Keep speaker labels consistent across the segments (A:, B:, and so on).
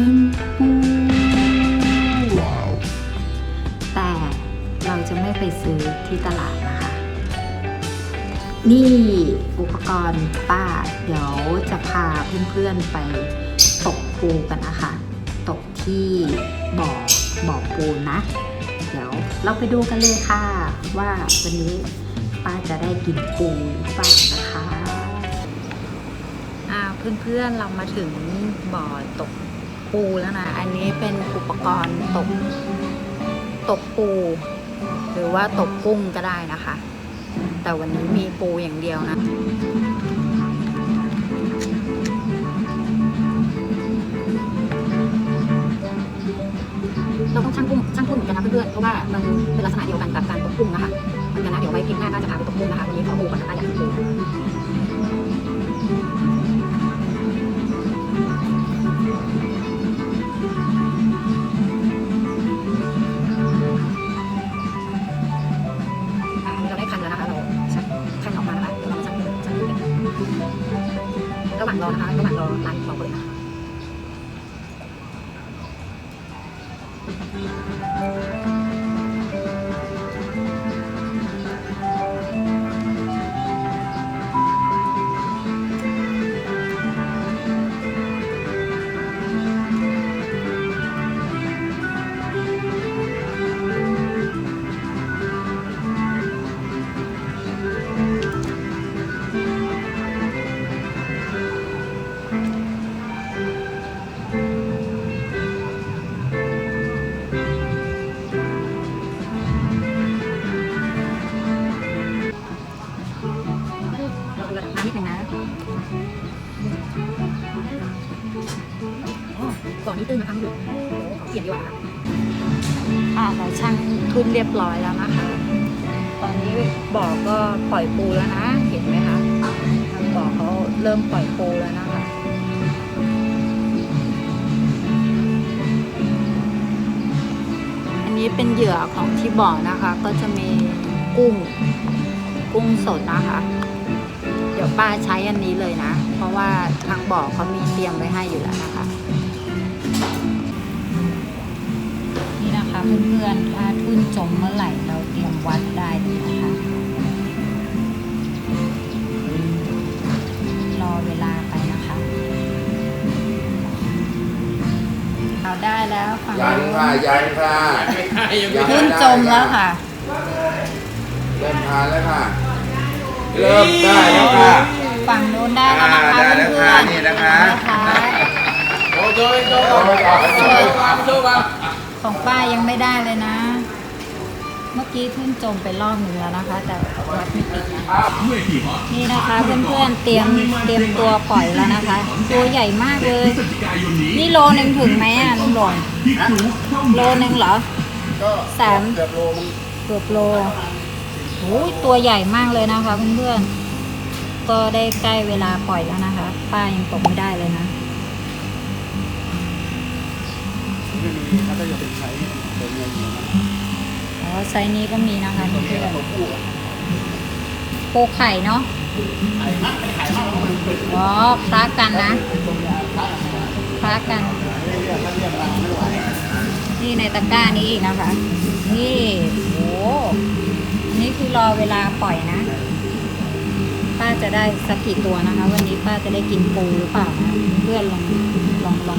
A: กินปูแต่เราจะไม่ไปซื้อที่ตลาดนะคะ นี่อุปกรณ์ป้า เดี๋ยวจะพาเพื่อนๆไปตกปูกันนะคะ ตกที่บ่อบ่อปูนะ เดี๋ยวเราไปดูกันเลยค่ะ ว่าวันนี้ป้าจะได้กินปูหรือเปล่านะคะอ่าเพื่อนๆเรามาถึงบ่อตก ปูแล้วนะ อันนี้เป็นอุปกรณ์ตกตกปู หรือว่าตกกุ้งก็ได้นะคะ แต่วันนี้มีปูอย่างเดียวนะเราต้องช่างกุ้งช่างกุ้งเหมือนกันนะเพื่อนๆเพราะว่ามันเป็นลักษณะเดียวกันกับการตกกุ้งนะคะเหมือนกันนะเดี๋ยวไว้คลิปหน้าก็จะพาไปตกกุ้งนะคะวันนี้ขอปูก่อนนะคะอยากกินปู เปลี่ยนดีกว่าอ่าเราช่างทุนเรียบร้อยแล้วนะคะ ตอนนี้บ่อก็ปล่อยปูแล้วนะ เห็นไหมคะทางบ่อเขาเริ่มปล่อยปูแล้วนะคะอันนี้เป็นเหยื่อของที่บ่อนะคะ ก็จะมีกุ้งกุ้งสดนะคะ เดี๋ยวป้าใช้อันนี้เลยนะ เพราะว่าทางบ่อเขามีเตรียมไว้ให้อยู่แล้วนะคะ นี่นะคะเพื่อนๆถ้าทุ่นจมเมื่อไหร่เราเตรียมวัดได้เลยนะคะรอเวลาไปนะคะ เอาได้แล้วฝั่ง
B: ยัน
A: นู้น
B: ค่ะยันค่ะ
A: ทุ่นจมแล้วค่ะ
B: เริ่มทานแล้วค่ะ เริ่มได้แล้วค่ะ
A: ฝั่งนู้นได้แล้วนะคะ
B: อ่าได้แล้ว
A: เพื่
B: ค่ะ
A: อนๆ
B: นี่นะคะ
A: นะคะ
B: โอ้โหโอ้โหโอ้โหโอ้โห
A: ของป้ายังไม่ได้เลยนะ เมื่อกี้ทุ่นจมไปรอบหนึ่งแล้วนะคะ แต่วัดไม่ติดนะนี่นะคะเพื่อนๆเตรียมเตรียมตัวปล่อยแล้วนะคะ ตัวใหญ่มากเลย นี่โลนึงถึงไหมอะลุงหลงโลนึงเหรอสาม
B: เกือบโล
A: เกือบโลโอ้ยตัวใหญ่มากเลยนะคะเพื่อนๆก็ได้ใกล้เวลาปล่อยแล้วนะคะ ป้ายังตกไม่ได้เลยนะ
B: ถ้าจะเป็นใช้เป็นเงินนะ
A: อ๋อไซส์นี้ก็มีนะคะเพื่อน
B: ตัวผู้อะ
A: ๆปูไข่เนาะอ๋อคล้ากันนะคล้ากันนี่ในตะกร้านี้อีกนะคะ นี่โอ้นี่คือรอเวลาปล่อยนะ ป้าจะได้สักกี่ตัวนะคะ วันนี้ป้าจะได้กินปูหรือเปล่านะเพื่อนลองลองลอง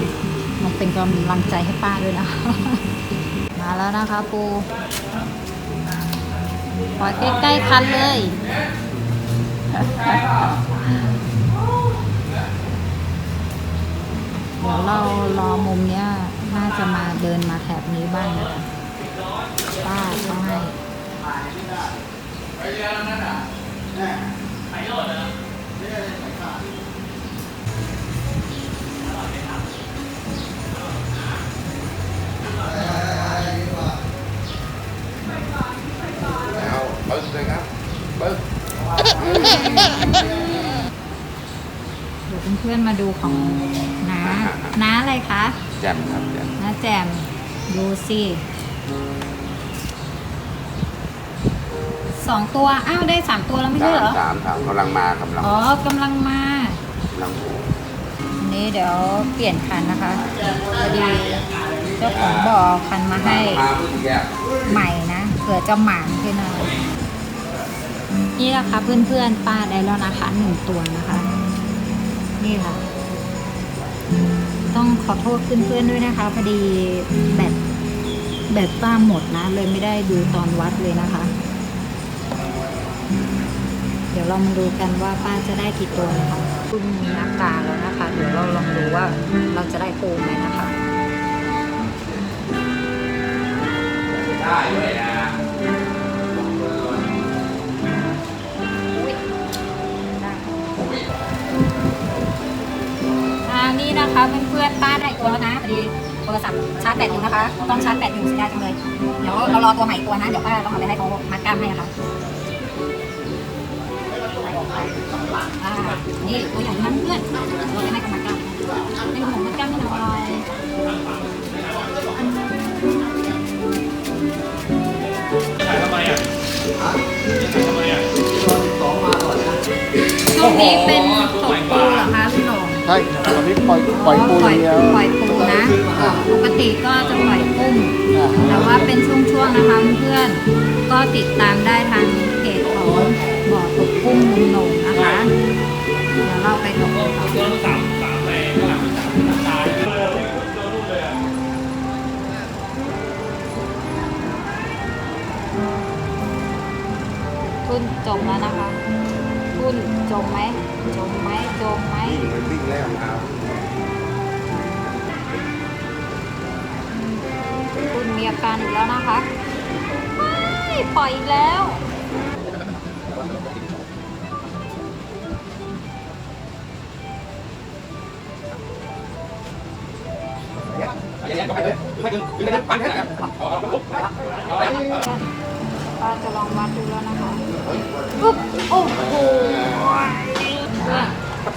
A: ลองเป็นกำลังใจให้ป้าด้วยนะ มาแล้วนะคะปูปล่อยใกล้ๆคันเลยเดี๋ยวเรารอมุมเนี้ยน่าจะมาเดินมาแถบนี้บ้างนะคะป้าเขาให้ ของน้าน้าอะไรคะ
B: แจ่มครับแจ่ม
A: น้าแจมดูสิสองตัว อ้าวได้สามตัวแล้วไม่ใช่เหรอ
B: สามสามกำลังมากำลัง
A: อ๋อกำลังมา
B: กำลังโผล่
A: นี้เดี๋ยวเปลี่ยนคันนะคะพอดีเจ้าของบ่อเอาคันมาให้
B: มาเมื่อกี้อะ
A: ใหม่นะเผื่อจะหมานขึ้นนะนี่แหละค่ะเพื่อนๆป้าได้แล้วนะคะหนึ่งตัวนะคะ นี่ค่ะ ต้องขอโทษเพื่อนๆด้วยนะคะ พอดีแบตแบตป้าหมดนะ เลยไม่ได้ดูตอนวัดเลยนะคะ เดี๋ยวเรามาดูกันว่าป้าจะได้กี่ตัวนะคะคุณมีอาการแล้วนะคะ เดี๋ยวเราลองดูว่าเราจะได้ปูไหมนะคะ
B: ได้ด้วยนะ
A: อ่านี่นะคะเพื่อนๆป้าได้ตัวแล้วนะพอดีโทรศัพท์ชาร์จแบตอยู่นะคะ ต้องชาร์จแบตอยู่เสียดายจังเลยเดี๋ยวเรารอตัวใหม่อีกตัวนะเดี๋ยวป้าต้องเอาไปให้เขามัดกล้ามให้นะคะอ่านี่ตัวใหญ่นะเพื่อนเราจะให้เขามัดกล้ามให้หมูมัดกล้ามให้หน่อยช่วงนี้เป็นตกปูเหรอคะพี่หนง
C: ใช่ตอนนี้ปล่อยปล่อยปู
A: ปล่อย
C: เดียว
A: ปล่อยปูนะ ปกติก็จะปล่อยกุ้ง
C: อ่า
A: แต่ว่าเป็นช่วงๆนะคะเพื่อนๆก็ติดตามได้ทางเพจของบ่อตกกุ้งลุงโหนงค่ะ อาการอีกแล้วนะคะไม่ปล่อยอีกแล้ว ป้าจะลองวัดดูแล้วนะคะปุ๊บโอ้โห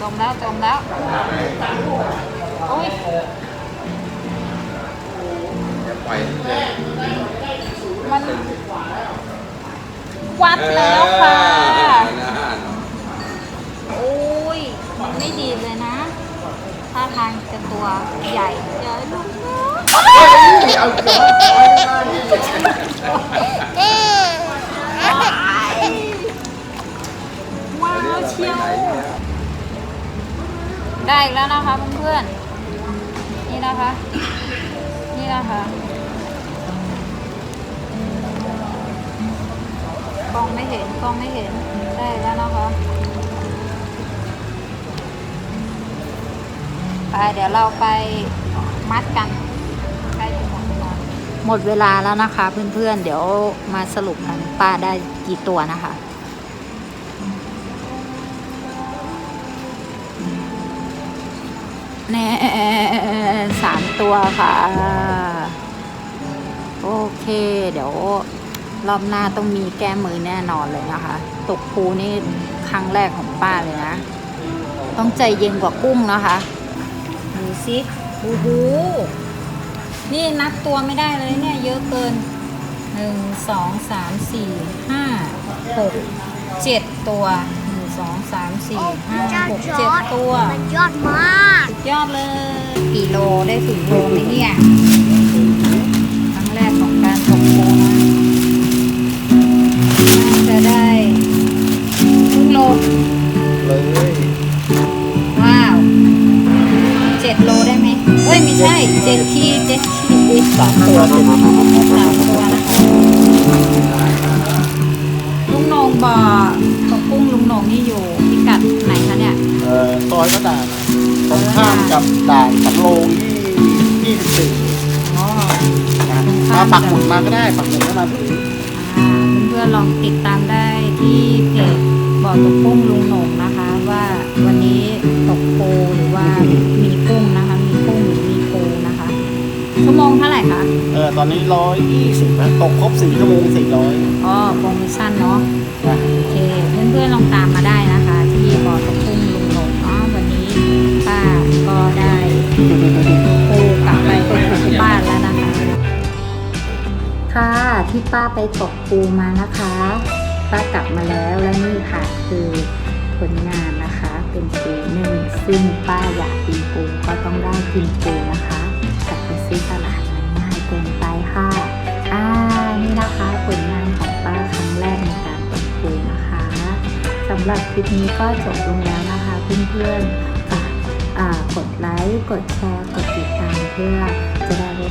A: จมแล้วจมแล้ว โอ้ย
B: อย่าปล่อยเลย
A: มันวัดแล้วค่ะ
B: เออนะ
A: โอ้ย มันไม่ดีเลยนะ ถ้าทางจะตัวใหญ่ใหญ่ลูกนะ
B: เอาเดี๋ยว
A: ว้าวเชียว ได้อีกแล้วนะคะเพื่อนๆ นี่นะคะ นี่นะคะ องไม่เห็นกล้องไม่เห็นได้แล้วนะคะไปเดี๋ยวเราไปมัดกันใกล้จะหมดเวลาหมดเวลาแล้วนะคะ เพื่อนๆ เดี๋ยวมาสรุปกันป้าได้กี่ตัวนะคะแน่สามตัวค่ะ โอเค เดี๋ยว รอบหน้าต้องมีแก้มือแน่นอนเลยนะคะ ตกปูนี่ครั้งแรกของป้าเลยนะ ต้องใจเย็นกว่ากุ้งนะคะดูสิโอ้โหนี่นับตัวไม่ได้เลยเนี่ยเยอะเกินหนึ่งสองสามสี่ห้าหกเจ็ดตัวหนึ่งสองสามสี่ห้าหกเจ็ดตัว
D: มันยอดมาก
A: สุดยอดเลย กี่โลได้ถึงโลไหมเนี่ย มา
C: ปักหมุดมาก็ได้ปักหมุดก็มาถึง
A: อ่าเพื่อนๆลองติดตามได้ที่เพจบ่อตกกุ้งลุงโหนงนะคะ ว่าวันนี้ตกปูหรือว่ามีกุ้งนะคะ มีกุ้งหรือมีปูนะคะ ชั่วโมงเท่าไหร่คะ
C: เออตอนนี้ร้อยยี่สิบตกครบสี่ชั่วโมงสี่ร้อย
A: อ๋อโปรโมชั่นเนาะโอเค เพื่อนๆลองตามมาได้นะคะ ที่บ่อตกกุ้งลุงหลงเนาะวันนี้ป้าก็ได้ปู ค่ะที่ป้าไปตกปูมานะคะ ป้ากลับมาแล้วและนี่ค่ะคือผลงานนะคะ เป็นปูนึ่งซึ่งป้าอยากกินปูก็ต้องได้กินปูนะคะแต่ไปซื้อตลาดมันง่ายเกินไปค่ะอ่านี่นะคะผลงานของป้าครั้งแรกในการตกปูนะคะสำหรับคลิปนี้ก็จบลงแล้วนะคะเพื่อนๆฝากกดไลค์กดแชร์กดติดตามเพื่อจะได้ไม่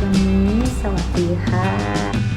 A: วันนี้ สวัสดีค่ะ